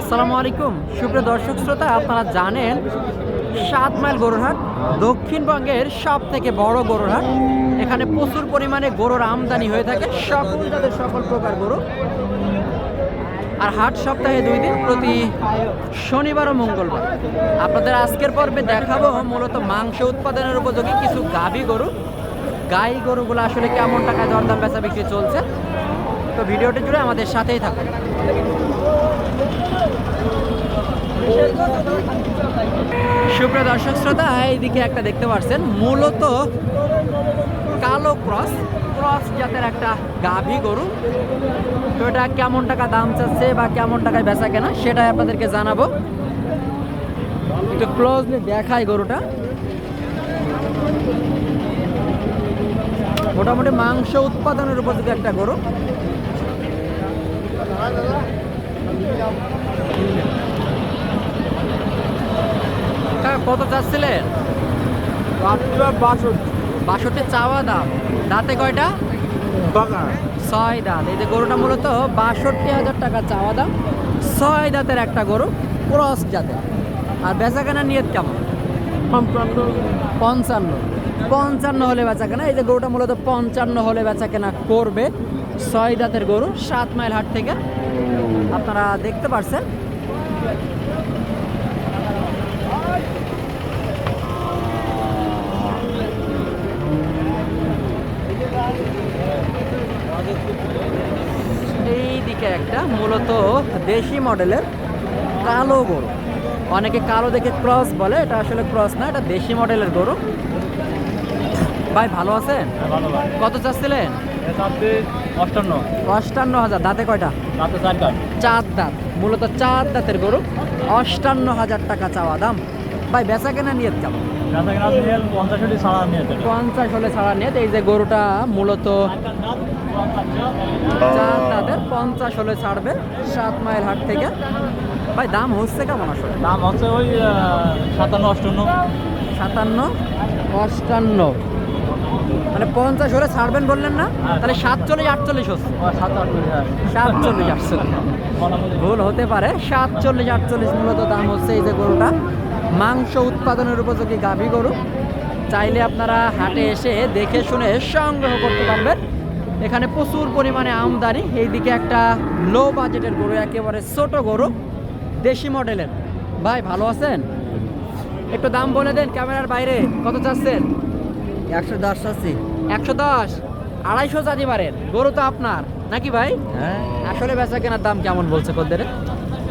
আসসালামু আলাইকুম। সুপ্রিয় দর্শক শ্রোতা, আপনারা জানেন সাত মাইল গরুরহাট দক্ষিণবঙ্গের সব থেকে বড় গরুরহাট। এখানে প্রচুর পরিমাণে গরুর আমদানি হয়ে থাকে, সকল জাতের সকল প্রকার গরু। আর হাট সপ্তাহে দুই দিন, প্রতি শনিবার ও মঙ্গলবার। আপনাদের আজকের পর্বে দেখাবো মূলত মাংস উৎপাদনের উপযোগী কিছু গাভী গরু। গাই গরুগুলো আসলে কেমন টাকা দরদাম বেচা বিক্রি চলছে? তো ভিডিওটি জুড়ে আমাদের সাথেই থাকুন। সুপ্রিয় দর্শক শ্রোতা, এইদিকে একটা দেখতে পাচ্ছেন মূলত কালো ক্রস ক্রস জাতের একটা গাভী গরু। তো এটা কেমন টাকা দাম চাচ্ছে বা কেমন টাকায় বেচা কেনা, সেটাই আপনাদেরকে জানাব। একটু ক্লোজলি দেখাই গরুটা। মোটামুটি মাংস উৎপাদনের উপযোগী একটা গরু। কত চাচ্ছিলেন? বাষট্টি। চাওয়া দাম। দাঁতে কয়টা? ছয় দাঁত। এই যে গরুটা মূলত বাষট্টি হাজার টাকা চাওয়া দাম। ছয় দাঁতের একটা গরু ক্রস জাতের। আর বেচা কেনা নিয়ত কেমন? পঞ্চান্ন। পঞ্চান্ন। হলে বেচা কেনা এই যে গরুটা মূলত পঞ্চান্ন হলে বেচা কেনা করবে। ছয় দাঁতের গরু সাত মাইল হাট থেকে আপনারা দেখতে পারছেন। এই দিকে একটা মূলত দেশি মডেলের কালো গরু। অনেকে কালো দেখে ক্রস বলে এটা আসলে ক্রস না এটা দেশি মডেলের গরু। ভাই ভালো আছেন? কত চাচ্ছিলেন? অষ্টান্ন। অষ্টান্ন হাজার। দাঁতে কয়টা? রাতে চার কাঠ চার দাঁত। মূলত চার দাঁতের গরু। অষ্টান্ন হাজার টাকা চাওয়া দাম। ভাই বেচা কেনা নিয়ে চলে পঞ্চাশ হলে ছাড়া নিয়ত এই যে গরুটা মূলত চার দাঁতের পঞ্চাশ হলে ছাড়বে সাত মাইল হাট থেকে। ভাই দাম হচ্ছে কেমন আসলে? দাম হচ্ছে ওই সাতান্ন অষ্টান্ন। সাতান্ন অষ্টান্ন। মানে পঞ্চাশ হলে ছাড়বেন বললেন না? তাহলে সাতচল্লিশ আটচল্লিশ হচ্ছে। হ্যাঁ। সাতচল্লিশ আটচল্লিশ। ভুল হতে পারে। সাতচল্লিশ আটচল্লিশ মূলত দাম হচ্ছে এই যে গরুটা। মাংস উৎপাদনের উপযোগী গাভী গরু। চাইলে আপনারা হাটে এসে দেখে শুনে সংগ্রহ করতে পারবেন। এখানে প্রচুর পরিমাণে আমদানি। এইদিকে একটা লো বাজেটের গরু একেবারে ছোট গরু দেশি মডেলের ভাই ভালো আছেন? একটু দাম বলে দেন ক্যামেরার বাইরে। কত চাচ্ছেন? একশো দশ আশি একশো দশ? আড়াইশো চাঁদি পারেন গরু তো আপনার। নাকি ভাই? হ্যাঁ। আসলে বেচা কেনার দাম কেমন বলছে কোদের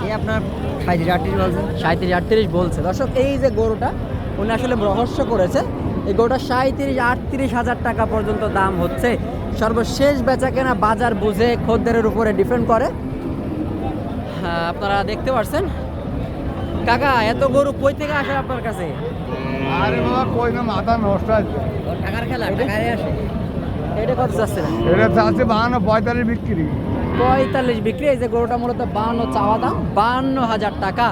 এই আপনার সাঁত্রিশ আটত্রিশ বলছেন সাঁত্রিশ আটত্রিশ বলছে। দর্শক এই যে গরুটা উনি আসলে রহস্য করেছে। এই গরুটা সাঁত্রিশ আটত্রিশ হাজার টাকা পর্যন্ত দাম হচ্ছে। সর্বশেষ বেচা কেনা বাজার বুঝে খদ্দেরের উপরে ডিপেন্ড করে। হ্যাঁ, আপনারা দেখতে পাচ্ছেন কাকা এত গরু কই থেকে আসে আপনার কাছে? আরে বাবা কই না মাথা নষ্ট আছে। টাকার খেলা টাকারে আসে। এটা কত যাচ্ছে এটা বাহান্ন পঁয়তাল্লিশ বিক্রি। পঁয়তাল্লিশ বিক্রি এই যে গরুটা মূলত বাহান্ন চাওয়া দাম বাহান্ন হাজার টাকা।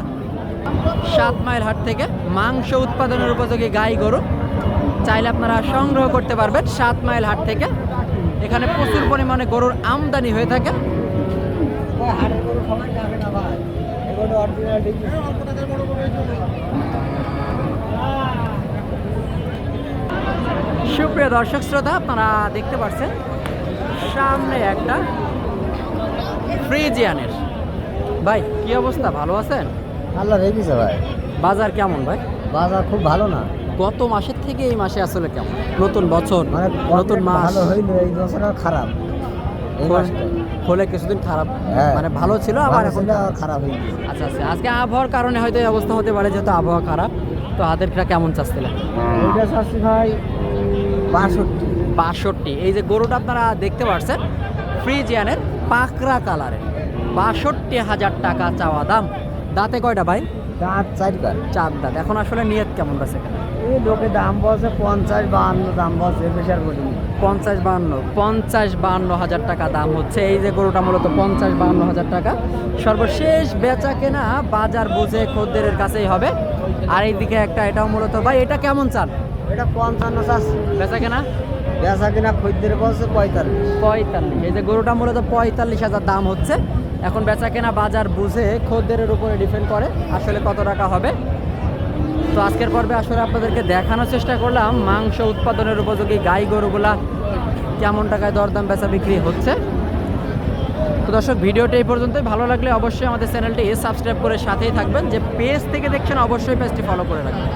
সাত মাইল হাট থেকে মাংস উৎপাদনের উপযোগী গাই গরু। চাইলে আপনারা সংগ্রহ করতে পারবেন সাত মাইল হাট থেকে। এখানে প্রচুর পরিমাণে গরুর আমদানি হয়ে থাকে। সুপ্রিয় দর্শক শ্রোতা আপনারা দেখতে পাচ্ছেন সামনে একটা ফ্রিজিয়ানের। ভাই কি অবস্থা? ভালো আছেন? আল্লাহ রেখেছে ভাই। বাজার কেমন ভাই? বাজার খুব ভালো না। গত মাসের থেকে এই মাসে আসলে কেমন? নতুন বছর মানে নতুন মাস ভালো হইল এই বছর খারাপ। খোলে কিছুদিন খারাপ হ্যাঁ। মানে ভালো ছিল আবার এখন খারাপ। হয়ে গেছে আচ্ছা আচ্ছা আজকে আবহাওয়ার কারণে হয়তো এই অবস্থা হতে পারে যেহেতু আবহাওয়া খারাপ। তো হাতেরটা কেমন চাচ্ছিলেন? এইটা চাচ্ছি ভাই বাষট্টি। বাষট্টি। এই যে গরুটা আপনারা দেখতে পাচ্ছেন ফ্রিজিয়ানের পাকড়া কালারের। বাষট্টি হাজার টাকা চাওয়া দাম। দাঁতে কয়টা ভাই? দাঁত চারবার চার দাঁত। এখন আসলে নিয়ত কেমন বেছে এই লোকে দাম বলছে পঞ্চাশ বাহান্ন দাম বলছে বেশার করি পঞ্চাশ বাহান্ন। পঞ্চাশ বাহান্ন হাজার টাকা দাম হচ্ছে। এই যে গরুটা মূলত পঞ্চাশ বাহান্ন হাজার টাকা। সর্বশেষ বেচা কেনা বাজার বুঝে খদ্দেরের কাছেই হবে। আর এইদিকে একটা এটাও মূলত ভাই এটা কেমন চান? এটা পঞ্চান্ন চাচ্ছি বেচা কেনা? বেচা কিনা খদ্দের বলছে পঁয়তাল্লিশ। পঁয়তাল্লিশ। এই যে গরুটা মূলত পঁয়তাল্লিশ হাজার দাম হচ্ছে। এখন বেচা কেনা বাজার বুঝে খদ্দেরের উপরে ডিপেন্ড করে আসলে কত টাকা হবে। তো আজকের পর্বে আসলে আপনাদেরকে দেখানোর চেষ্টা করলাম মাংস উৎপাদনের উপযোগী গাই গরুগুলা কেমন টাকায় দরদাম বেচা বিক্রি হচ্ছে। তো দর্শক ভিডিওটা এই পর্যন্তই। ভালো লাগলে অবশ্যই আমাদের চ্যানেলটি সাবস্ক্রাইব করে সাথেই থাকবেন। যে পেজ থেকে দেখছেন অবশ্যই পেজটি ফলো করে রাখবেন।